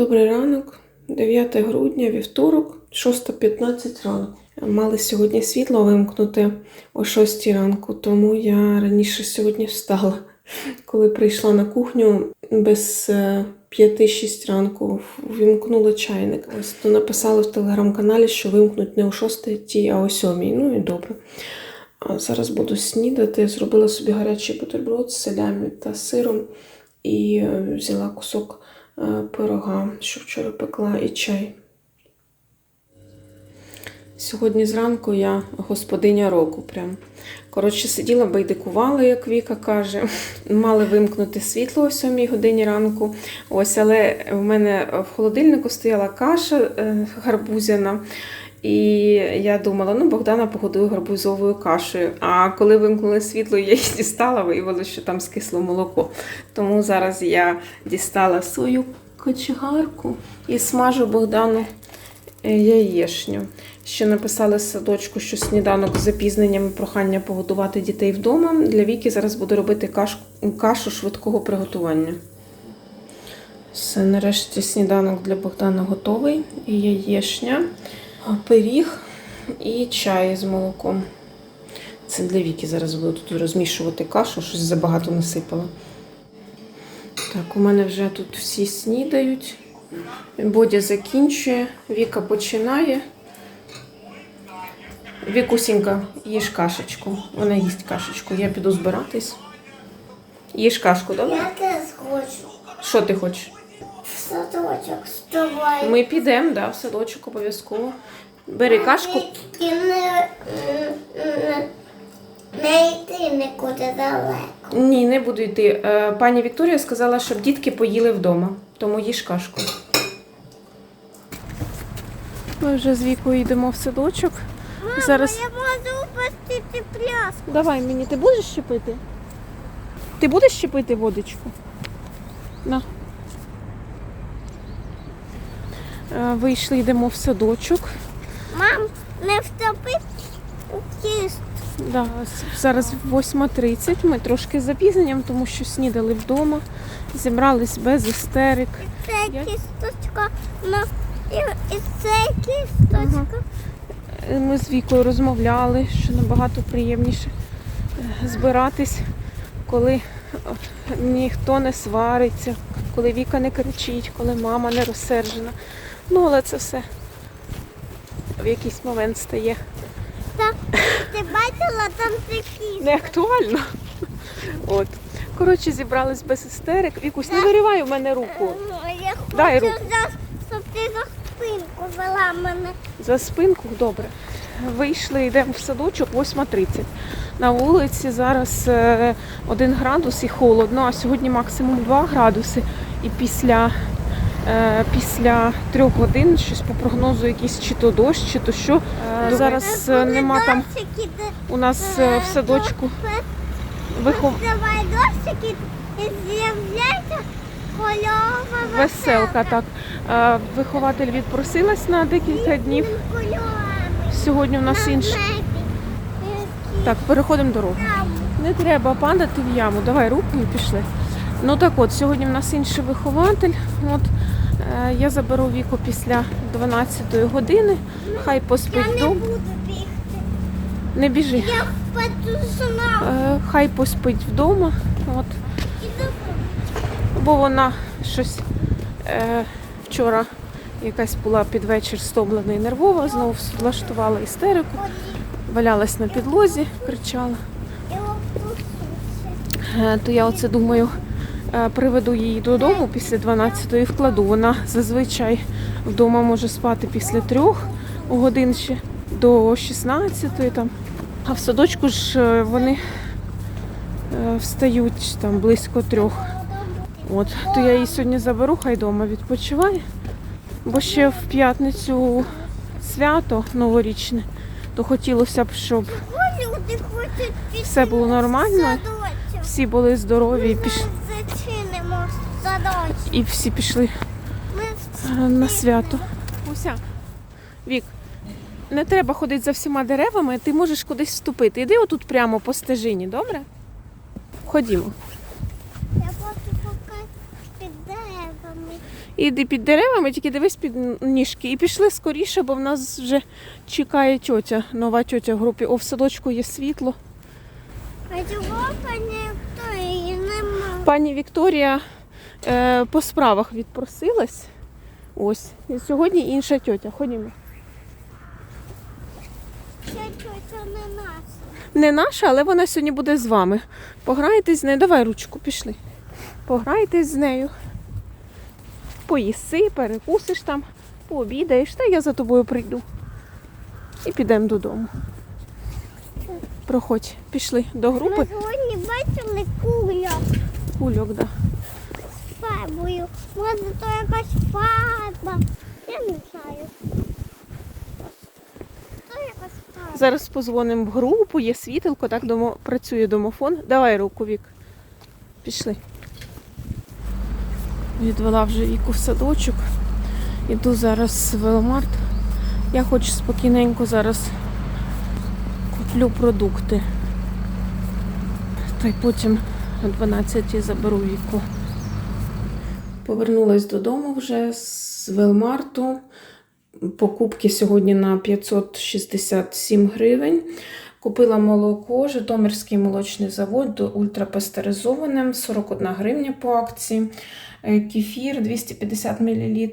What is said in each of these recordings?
Добрий ранок, 9 грудня, вівторок, 6.15 ранку. Мали сьогодні світло вимкнути о 6 ранку, тому я раніше сьогодні встала. Коли прийшла на кухню без е, 5-6 ранку, вимкнула чайник. Ось то написали в телеграм-каналі, що вимкнуть не о 6, а о 7. Ну і добре. А зараз буду снідати. Зробила собі гарячий бутерброд з селями та сиром і е, взяла кусок е, пирога, що вчора пекла, і чай. Сьогодні зранку я господиня року. Прям. Коротше, сиділа, байдикувала, як Віка каже. Мали вимкнути світло о 7 годині ранку. Ось, але в мене в холодильнику стояла каша е, гарбузяна. І я думала, ну Богдана погодую гарбузовою кашею. А коли вимкнули світло, я її дістала, виявилося, що там скисло молоко. Тому зараз я дістала свою кочегарку і смажу Богдану е, яєшню. Ще написали садочку, що сніданок з запізненнями прохання погодувати дітей вдома. Для Віки зараз буду робити каш... кашу швидкого приготування. Все, нарешті сніданок для Богдана готовий. І яєшня, пиріг і чай з молоком. Це для Віки зараз буду тут розмішувати кашу, щось забагато насипала. Так, у мене вже тут всі снідають. Бодя закінчує, Віка починає. Вікусінька, їж кашечку. Вона їсть кашечку. Я піду збиратись. Їж кашку, добре? Я теж хочу. Що ти хочеш? В садочок з тобою. Ми підемо, да, в садочок обов'язково. Бери кашку. Тільки не, не, не йти нікуди далеко. Ні, не буду йти. Е, Пані Вікторія сказала, щоб дітки поїли вдома, тому їж кашку. Ми вже з Вікою йдемо в садочок. Зараз Я можу упустити пляску. Давай мені, ти будеш щепити? Ти будеш щепити водичку? На. Е, Вийшли, йдемо в садочок. Мам, не втопи Да, зараз 8.30. Ми трошки з запізненням, тому що снідали вдома, зібрались без істерик. Це Я- кісточка. Ну, і, і це кісточка. Е, Ми з Вікою розмовляли, що набагато приємніше е, збиратись, коли е, ніхто не свариться, коли Віка не кричить, коли мама не розсержена. Ну, але це все в якийсь момент стає Так, ти там такі. не актуально. От. Коротше, зібрались без істерик. Вікусь, не виривай у мене руку. Ну, я хочу, Дай руку. за- щоб ти за спинку вела мене. За спинку добре. Вийшли, йдемо в садочок 8.30. На вулиці зараз е, 1 градус і холодно, а сьогодні максимум 2 градуси. І після, е, після 3 годин щось по прогнозу якийсь чи то дощ, чи то що. Е, зараз е, нема там у нас е, в садочку вихов... Дощики з'являється кольорова веселка. Так. Е, Вихователь відпросилась на декілька днів. Сьогодні у нас інший. Так, переходимо дорогу. Не треба падати в яму. Давай руку і пішли. Ну так от, сьогодні в нас інший вихователь. От, е, я заберу віку після 12 години. Хай поспить Я не вдома. буду бігти. Не біжи. Я впаду сама. Е, хай поспить вдома. От, бо вона щось е, вчора якась була під вечір стомлена і нервова, знову влаштувала істерику, валялась на підлозі, кричала. Е, то я оце думаю, е, приведу її додому після 12-ї вкладу. Вона зазвичай вдома може спати після трьох годин ще до 16-ї там. А в садочку ж е, вони е, встають там близько трьох. От, то я її сьогодні заберу, хай вдома відпочиває. Бо ще в п'ятницю свято новорічне, то хотілося б, щоб все було нормально. всі були здорові і пішли. І всі пішли е, на свято. Уся. Вік, не треба ходити за всіма деревами, ти можеш кудись вступити. Іди отут прямо по стежині, добре? Ходімо. Я хочу поки під деревами. Іди під деревами, тільки дивись під ніжки. І пішли скоріше, бо в нас вже чекає тьотя, нова тьотя в групі. О, в садочку є світло. А чого пані Вікторії нема? Пані Вікторія е, по справах відпросилась. Ось. І сьогодні інша тьотя. Ходімо. Це тетя не наша. Не наша, але вона сьогодні буде з вами. Пограйтесь з нею. Давай ручку, пішли. Пограйтесь з нею. Поїси, перекусиш там, пообідаєш, та я за тобою прийду. І підемо додому. Проходь, пішли до Ми групи. сьогодні бачили кульок Кульок, да. Фарбою. Може, то якась фарба. Я не знаю. То якась фарба. Зараз позвонимо в групу, є світилко, так домо... працює домофон. Давай руку, Вік. Пішли. Відвела вже віку в садочок. Іду зараз в веломарт. Я хочу спокійненько зараз куплю продукти. Та й потім о 12 заберу віку. Повернулась додому вже з велмарту. Покупки сьогодні на 567 гривень. Купила молоко, Житомирський молочний завод ультрапастеризоване, 41 гривня по акції. Е, Кефір 250 мл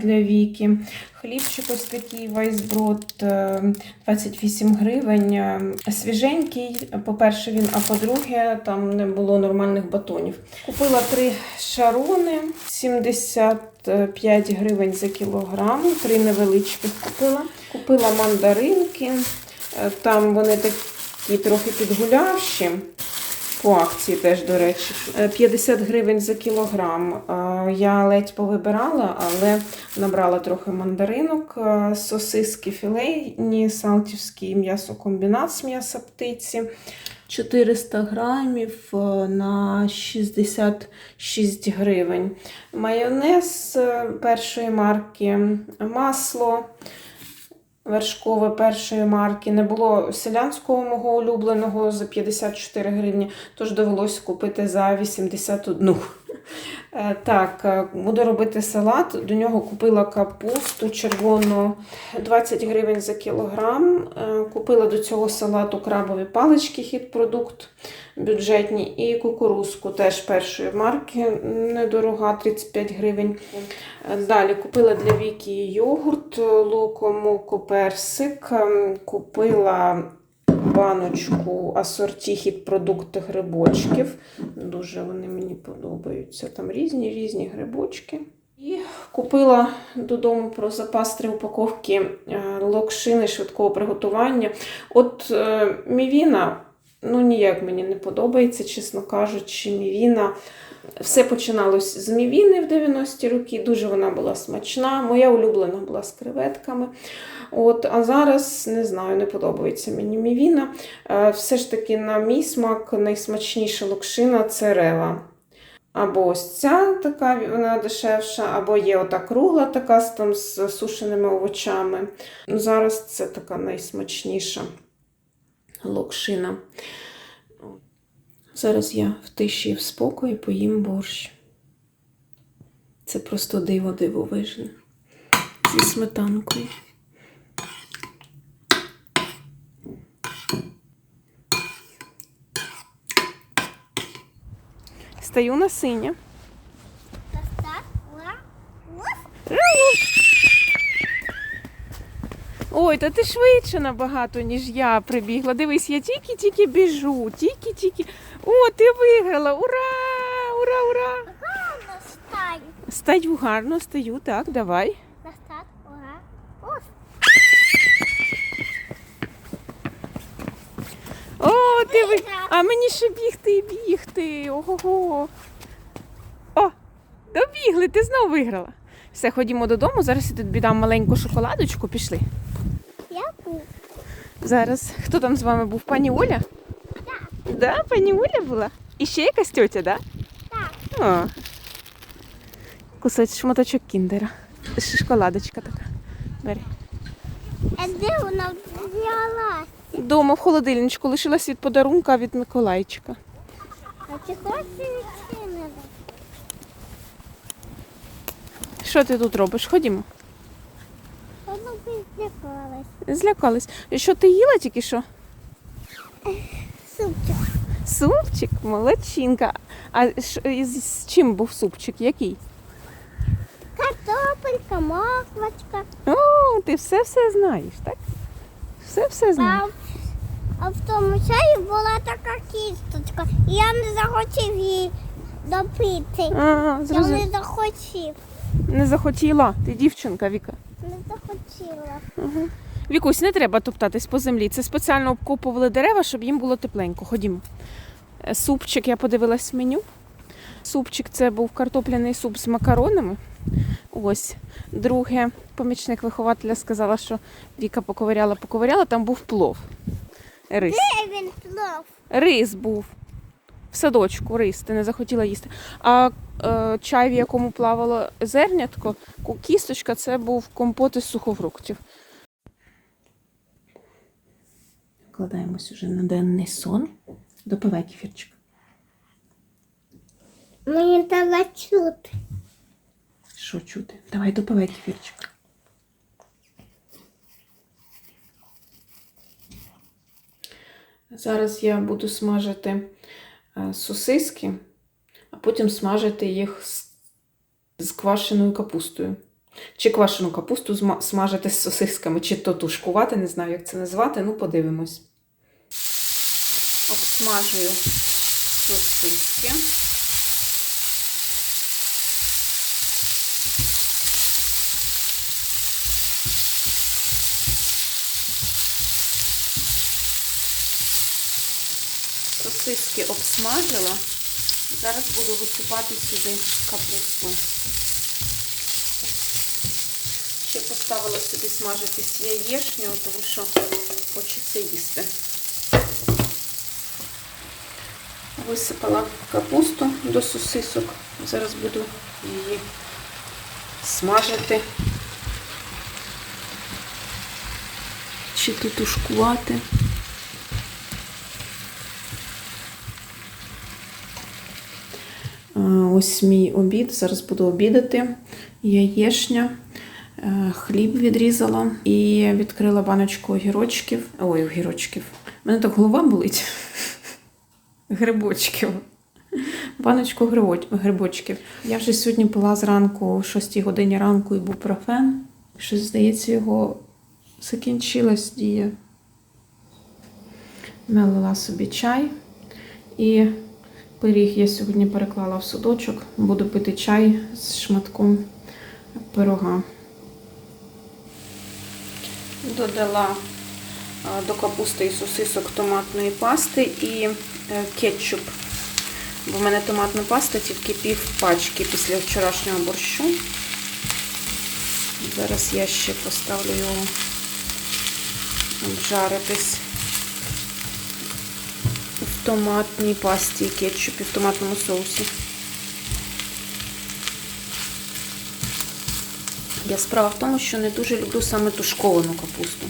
для віки. Хлібчик ось такий вайсброд е, 28 гривень. Е, Свіженький. По-перше, він, а по-друге, там не було нормальних батонів. Купила три шарони 75 гривень за кілограм. Три невеличких купила. Купила мандаринки. Е, Там вони такі трохи підгулявші. По акції теж, до речі, Е, 50 гривень за кілограм. Е, Я ледь повибирала, але набрала трохи мандаринок, е, сосиски філейні, салтівський м'ясокомбінат з м'яса птиці. 400 грамів е, на 66 гривень. Майонез е, першої марки, масло вершкове першої марки. Не було селянського мого улюбленого за 54 гривні, тож довелося купити за 81. Е, Так, е, буду робити салат. До нього купила капусту червону 20 гривень за кілограм. Е, Купила до цього салату крабові палички, хід-продукт бюджетні, і кукурузку теж першої марки, недорога, 35 гривень. Далі купила для Віки йогурт, луко, персик. Ем, Купила баночку асорті хід продукти грибочків. Дуже вони мені подобаються. Там різні різні грибочки. І купила додому про запас три упаковки е, локшини швидкого приготування. От е, мівіна, ну ніяк мені не подобається, чесно кажучи, мівіна. Все починалось з мівіни в 90-ті роки. Дуже вона була смачна. Моя улюблена була з креветками. От, а зараз не знаю, не подобається мені мівіна. Е, Все ж таки, на мій смак, найсмачніша локшина це рева. Або ось ця така, вона дешевша, або є ота кругла така там, з сушеними овочами. Зараз це така найсмачніша локшина. Зараз я в тиші і в спокої поїм борщ. Це просто диво дивовижне. Зі сметанкою. Стаю на синє. Ой, та ти швидше набагато, ніж я прибігла. Дивись, я тільки-тільки біжу, тільки-тільки. О, ти виграла! Ура! Ура, ура! Гарно стань. Стаю гарно, стаю, так, давай. На ура. Ось. О, ти ви... А мені ще бігти і бігти. Ого. О, добігли, ти знов виграла. Все, ходімо додому. Зараз я тут віддам маленьку шоколадочку. Пішли. Я тут. Зараз. Хто там з вами був? Пані Оля? Да, пані Оля була. І ще якась тьотя, да? Так. О. Кусочок шматочок кіндера. Шоколадочка така. Бери. А де вона взялась? Дома в холодильничку лишилась від подарунка від Миколайчика. А чи хочеш відчинити? Що ти тут робиш? Ходімо. Воно би злякалась. Злякались. І Що ти їла тільки що? Супчик. Супчик, молодчинка. А ш- із з чим був супчик? Який? Картопелька, морквочка. О, ти все все знаєш, так? Все все знаєш. А, в- тому чаї була така кісточка. І я не захотів її допити. А, Я не захотів. Не захотіла. Ти дівчинка, Віка. Не захотіла. Вікусь, не треба топтатись по землі. Це спеціально обкопували дерева, щоб їм було тепленько. Ходімо. Е, Супчик, я подивилась меню. Супчик це був картопляний суп з макаронами. Ось. Друге, помічник вихователя сказала, що Віка поковиряла, поковиряла, там був плов. Рис. Де він плов? Рис був. В садочку рис, ти не захотіла їсти. А е, чай, в якому плавало зернятко, кісточка, це був компот із сухофруктів. Вкладаємось уже на денний сон. Допивай кефірчик. Мені треба чути. Що чути? Давай допивай кефірчик. Зараз я буду смажити е, сосиски, а потім смажити їх з квашеною капустою. Чи квашену капусту смажити з сосисками, чи то тушкувати, не знаю, як це назвати, ну подивимось. Обсмажую сосиски. Сосиски обсмажила. Зараз буду висипати сюди капусту. Ще поставила собі смажитись яєчню, тому що хочеться їсти. Висипала капусту до сосисок. Зараз буду її смажити. Чи тушкувати. Е, Ось мій обід. Зараз буду обідати. Яєшня, е, хліб відрізала і відкрила баночку огірочків. Ой, огірочків. У мене так голова болить. Грибочків. Баночку грибочків. Я вже сьогодні пила зранку о 6 годині ранку ібупрофен. Щось, здається, його закінчилась дія. Налила собі чай і Пиріг я сьогодні переклала в судочок. Буду пити чай з шматком пирога. Додала до капусти і сосисок томатної пасти і е, кетчуп. Бо в мене томатна паста тільки пів пачки після вчорашнього борщу. Зараз я ще поставлю його обжаритись в томатній пасті і кетчупі, в томатному соусі. Я справа в тому, що не дуже люблю саме тушковану капусту.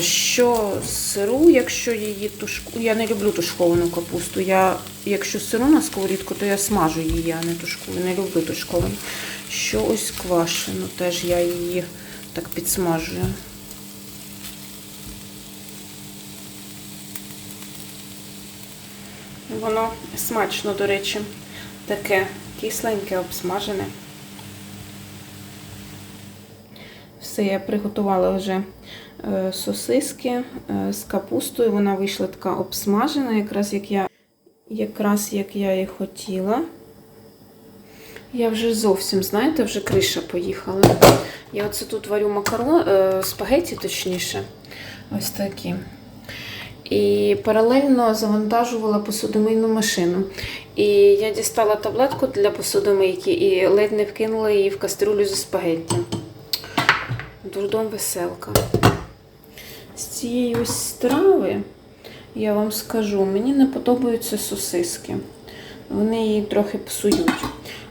Що сиру, якщо її тушку. Я не люблю тушковану капусту. Я, якщо сиру на сковорідку, то я смажу її, а не тушкую. Не люблю тушковану. Що ось квашену, теж я її так підсмажую. Воно смачно, до речі, таке кисленьке, обсмажене. Все, я приготувала вже сосиски е, з капустою. Вона вийшла така обсмажена, якраз як я, якраз як я і хотіла. Я вже зовсім, знаєте, вже криша поїхала. Я оце тут варю макарон, е, спагеті, точніше. Ось такі. І паралельно завантажувала посудомийну машину. І я дістала таблетку для посудомийки і ледь не вкинула її в кастрюлю зі спагетті. Дурдом веселка. З цієї ось страви, я вам скажу, мені не подобаються сосиски. Вони її трохи псують.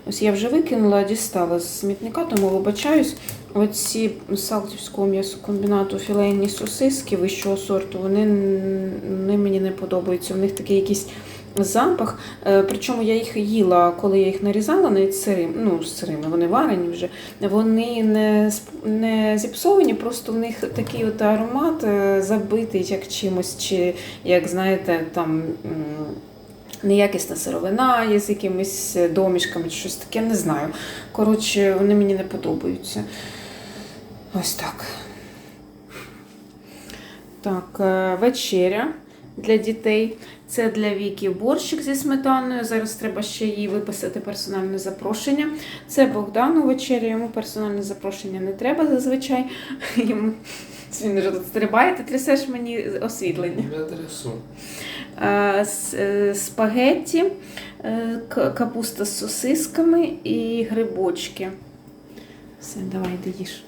Ось я вже викинула, дістала з смітника, тому вибачаюсь. Оці салтівського м'ясокомбінату філейні сосиски вищого сорту, вони, вони мені не подобаються. У них такий якийсь запах. Е, Причому я їх їла, коли я їх нарізала, навіть сирим, ну, сирими, вони варені вже. Вони не, не зіпсовані, просто в них такий от аромат е, забитий, як чимось, чи як знаєте, там. Неякісна сировина є з якимись домішками чи щось таке, не знаю. Коротше, вони мені не подобаються. Ось так. Так, е, вечеря для дітей. Це для Віки борщик зі сметаною. Зараз треба ще їй виписати персональне запрошення. Це Богдану вечеря, йому персональне запрошення не треба зазвичай. Йому він вже тут стрибає, ти трясеш мені освітлення. Я трясу. Е, спагетті, е, капуста з сосисками і грибочки. Все, давай йди їж.